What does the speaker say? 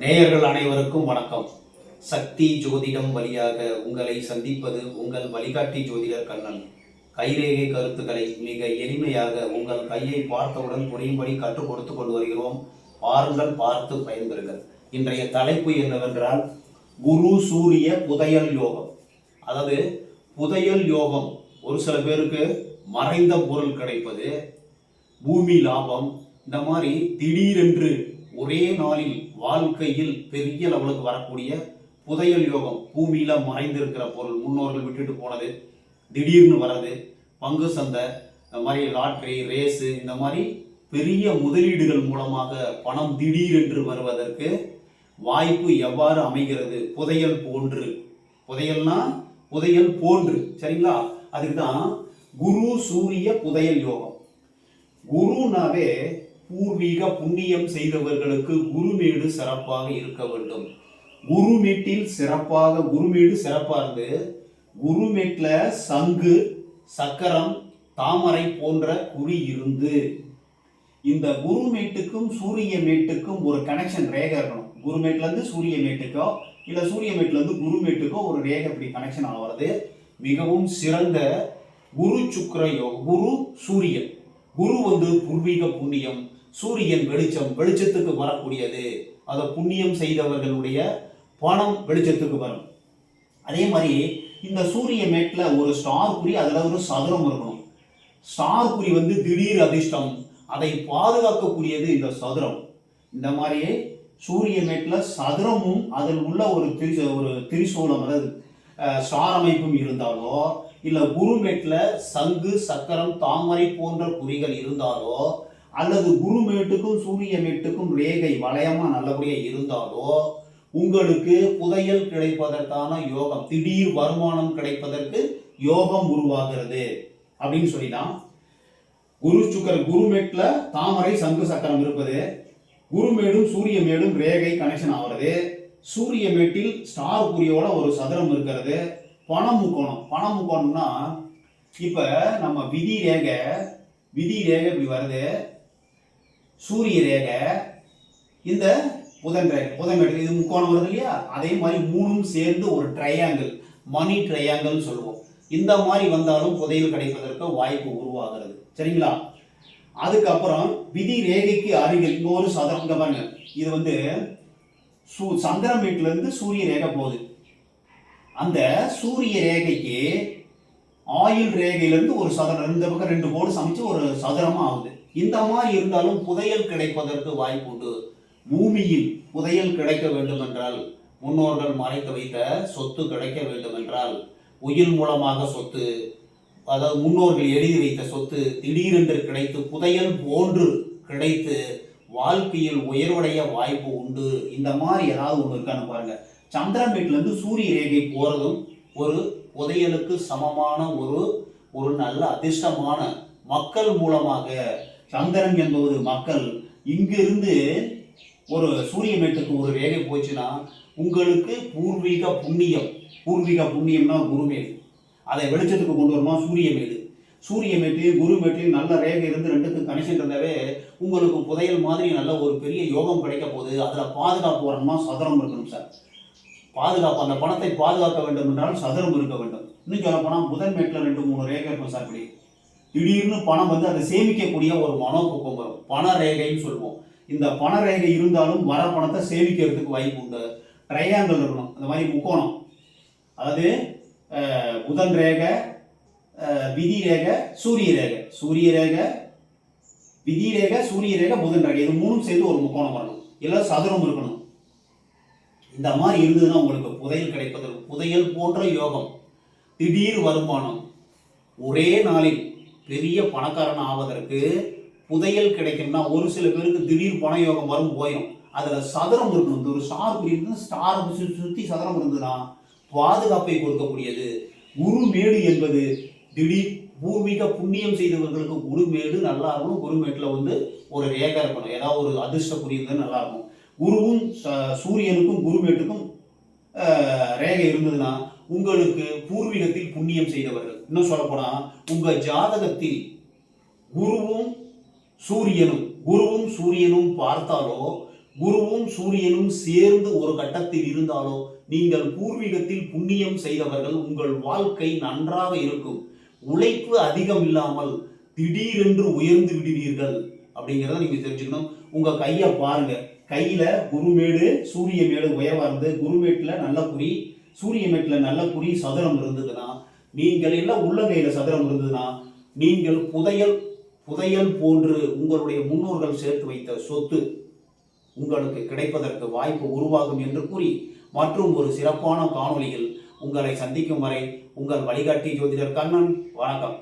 நேயர்கள் அனைவருக்கும் வணக்கம். சக்தி ஜோதிடம் வழியாக உங்களை சந்திப்பது உங்கள் வழிகாட்டி ஜோதிடர் கண்ணன். கைரேகை கருத்துக்களை மிக எளிமையாக உங்கள் கையை பார்த்தவுடன் புரியும்படி கற்றுக் கொடுத்து கொண்டு வருகிறோம். பாருங்கள் பார்த்து பயன்பெறுங்கள். இன்றைய தலைப்பு என்னவென்றால் குரு சூரிய புதையல் யோகம். அதாவது புதையல் யோகம் ஒரு சில பேருக்கு மறைந்த பொருள் கிடைப்பது பூமி லாபம் இந்த மாதிரி திடீரென்று ஒரே நாளில் வாழ்க்கையில் பெரிய லெவலுக்கு வரக்கூடிய புதையல் யோகம் பூமியில் மறைந்திருக்கிற பொருள் முன்னோர்கள் விட்டுட்டு போனது திடீர்னு வர்றது பங்கு சந்தை இந்த மாதிரி லாட்ரி ரேஸு இந்த மாதிரி பெரிய முதலீடுகள் மூலமாக பணம் திடீரென்று வருவதற்கு வாய்ப்பு எவ்வாறு அமைகிறது? புதையல் போன்று. புதையல்னா புதையல் போன்று. சரிங்களா? அதுக்கு தான் குரு சூரிய புதையல் யோகம். குருனாவே பூர்வீக புண்ணியம் செய்தவர்களுக்கு குருமேடு சிறப்பாக இருக்க வேண்டும். குருமேட்டில் சிறப்பாக குருமேடு சிறப்பாக இருந்து குருமேட்டில் சங்கு சக்கரம் தாமரை போன்ற குறி இருந்து. இந்த குருமேட்டுக்கும் சூரிய மேட்டுக்கும் ஒரு கனெக்ஷன் ரேகை இருக்கணும். குருமேட்லேருந்து சூரிய மேட்டுக்கோ இல்லை சூரிய மேட்லேருந்து குருமேட்டுக்கோ ஒரு ரேகை இப்படி கனெக்ஷன் ஆகிறது மிகவும் சிறந்த குரு சுக்கிர யோகம் குரு சூரியன். குரு வந்து பூர்வீக புண்ணியம். சூரியன் வெளிச்சம் வெளிச்சத்துக்கு வரக்கூடியது. அதை புண்ணியம் செய்தவர்களுடைய பணம் வெளிச்சத்துக்கு வரும். அதே மாதிரி இந்த சூரிய மேட்டில் ஒரு ஸ்டார் குறி அதில் ஒரு சதுரம் இருக்கணும். ஸ்டார் குறி வந்து திடீர் அதிர்ஷ்டம். அதை பாதுகாக்கக்கூடியது இந்த சதுரம். இந்த மாதிரியே சூரிய மேட்டில் சதுரமும் அதில் உள்ள ஒரு திரி ஒரு திரிசூலம் அதாவது ஸ்டார் அமைப்பும் இருந்தாலோ இல்லை குரு மேட்டில் சங்கு சக்கரம் தாமரை போன்ற குறிகள் இருந்தாலோ அல்லது குருமேட்டுக்கும் சூரிய மேட்டுக்கும் ரேகை வளையமா நல்லபடியா இருந்தாலோ உங்களுக்கு புதையல் கிடைப்பதற்கான யோகம் திடீர் வருமானம் கிடைப்பதற்கு யோகம் உருவாகிறது அப்படின்னு சொல்லிதான் குரு சுக்கர் குருமேட்ல தாமரை சங்கு சக்கரம் இருப்பது. குருமேடும் சூரிய மேடும் ரேகை கனெக்ஷன் ஆகிறது. சூரிய மேட்டில் ஸ்டார் குறியோட ஒரு சதுரம் இருக்கிறது. பணம் முக்கோணம். பணம் முக்கோணம்னா இப்ப நம்ம விதி ரேகை விதி ரேகை இப்படி வருது. சூரிய ரேகை இந்த புதன் ரேகை. புதன் ரேகை இது முக்கோணம் வருது இல்லையா? அதே மாதிரி மூணும் சேர்ந்து ஒரு ட்ரையாங்கிள் மணி ட்ரையாங்கிள்னு சொல்லுவோம். இந்த மாதிரி வந்தாலும் புதையல் கிடைப்பதற்கு வாய்ப்பு உருவாகிறது. சரிங்களா? அதுக்கப்புறம் விதி ரேகைக்கு அருகில் இன்னொரு ஒரு சதுரம் இங்க பாருங்க. இது வந்து சூ சந்திரன் வீட்டிலேருந்து சூரிய ரேகை போகுது. அந்த சூரிய ரேகைக்கு ஆயுள் ரேகையிலேருந்து ஒரு சதுரம் இந்த பக்கம் ரெண்டு கோடு சமைச்சு ஒரு சதுரமாக ஆகுது. இந்த மாதிரி இருந்தாலும் புதையல் கிடைப்பதற்கு வாய்ப்பு உண்டு. பூமியில் புதையல் கிடைக்க வேண்டும் என்றால் முன்னோர்கள் மறைத்து வைத்த சொத்து கிடைக்க வேண்டும் என்றால் உயிர் மூலமாக சொத்து அதாவது முன்னோர்கள் எழுதி வைத்த சொத்து திடீரென்று கிடைத்து புதையல் போன்று கிடைத்து வாழ்க்கையில் உயர்வடைய வாய்ப்பு உண்டு. இந்த மாதிரி ஏதாவது ஒன்று இருக்கான்னு பாருங்க. சந்திரன் வீட்டிலேருந்து சூரிய ரேகை போகிறதும் ஒரு புதையலுக்கு சமமான ஒரு ஒரு நல்ல அதிர்ஷ்டமான மக்கள் மூலமாக சந்திரன் என்பது மக்கள் இங்கிருந்து ஒரு சூரிய மேட்டுக்கு ஒரு ரேகை போச்சுன்னா உங்களுக்கு பூர்வீக புண்ணியம். பூர்வீக புண்ணியம்னா குருமேடு அதை வெளிச்சத்துக்கு கொண்டு வருமா? சூரிய மேடு சூரிய மேட்லையும் குரு மேட்லையும் நல்ல ரேகை இருந்து ரெண்டுக்கும் கனெக்ஷன் இருந்தாவே உங்களுக்கு புதையல் மாதிரி நல்ல ஒரு பெரிய யோகம் கிடைக்க போகுது. அதில் பாதுகாப்பு வரணுமா? சதுரம் இருக்கணும் சார். பாதுகாப்பு அந்த பணத்தை பாதுகாக்க வேண்டும் என்றால் சதுரம் இருக்க வேண்டும். இன்னும் சொல்ல போனால் புதன் மேட்டில் ரெண்டு மூணு ரேகை இருக்கும் சார் இப்படி. திடீர்னு பணம் வந்து அதை சேமிக்கக்கூடிய ஒரு மனோபூக்கம் வரும். பண ரேகைன்னு சொல்லுவோம். இந்த பண ரேகை இருந்தாலும் வர பணத்தை சேமிக்கிறதுக்கு வாய்ப்பு உண்டு. ட்ரையாங்கிள் இருக்கணும். அந்த மாதிரி முக்கோணம். அதாவது புதன் ரேகை விதி ரேகை சூரிய ரேகை. சூரிய ரேகை விதி ரேகை சூரிய ரேகை புதன் ரேகை. இது மூணும் சேர்ந்து ஒரு முக்கோணம் வரணும். இல்லை சதுரம் இருக்கணும். இந்த மாதிரி இருந்ததுன்னா உங்களுக்கு புதையல் கிடைப்பதற்கு புதையல் போன்ற யோகம். திடீர் வருமானம். ஒரே நாளில் பெரிய பணக்காரன் ஆவதற்கு புதையல் கிடைக்கும்னா ஒரு சில பேருக்கு திடீர் பண யோகம் வரும் போயிடும் அதில் சதுரம் இருக்கணும். இந்த ஒரு ஸ்டார் இருந்து ஸ்டார் சுற்றி சதுரம் இருந்ததுன்னா பாதுகாப்பை கொடுக்கக்கூடியது. குருமேடு என்பது திடீர் பூர்வீக புண்ணியம் செய்தவர்களுக்கு குருமேடு நல்லா இருக்கும் குருமேட்டில் வந்து ஒரு ரேகை இருக்கணும். ஏதாவது ஒரு அதிர்ஷ்ட புரியுது நல்லா இருக்கும். குருவும் ச- சூரியனுக்கும் குருமேட்டுக்கும் ரேகை இருந்ததுன்னா உங்களுக்கு பூர்வீகத்தில் புண்ணியம் செய்தவர்கள். இன்னும் சொல்ல போனா உங்க ஜாதகத்தில் குருவும் சூரியனும் குருவும் சூரியனும் பார்த்தாலோ குருவும் சூரியனும் சேர்ந்து ஒரு கட்டத்தில் இருந்தாலோ நீங்கள் பூர்வீகத்தில் புண்ணியம் செய்தவர்கள் உங்கள் வாழ்க்கை நன்றாக இருக்கும். உழைப்பு அதிகம் இல்லாமல் திடீரென்று உயர்ந்து விடுவீர்கள் அப்படிங்கிறத நீங்க தெரிஞ்சுக்கணும். உங்க கையை பாருங்க. கையில குருமேடு சூரிய மேடு உயர்வார்ந்து குருமேட்டுல நல்ல குறி சூரிய அமைப்பில் நல்ல குறி சதுரம் இருந்ததுன்னா நீங்கள் எல்லாம் உள்ளங்கையில் சதுரம் இருந்ததுன்னா நீங்கள் புதையல் புதையல் போன்று உங்களுடைய முன்னோர்கள் சேர்த்து வைத்த சொத்து உங்களுக்கு கிடைப்பதற்கு வாய்ப்பு உருவாகும் என்று கூறி மற்றும் ஒரு சிறப்பான காணொளியில் உங்களை சந்திக்கும் வரை உங்கள் வழிகாட்டி ஜோதிடர் கண்ணன். வணக்கம்.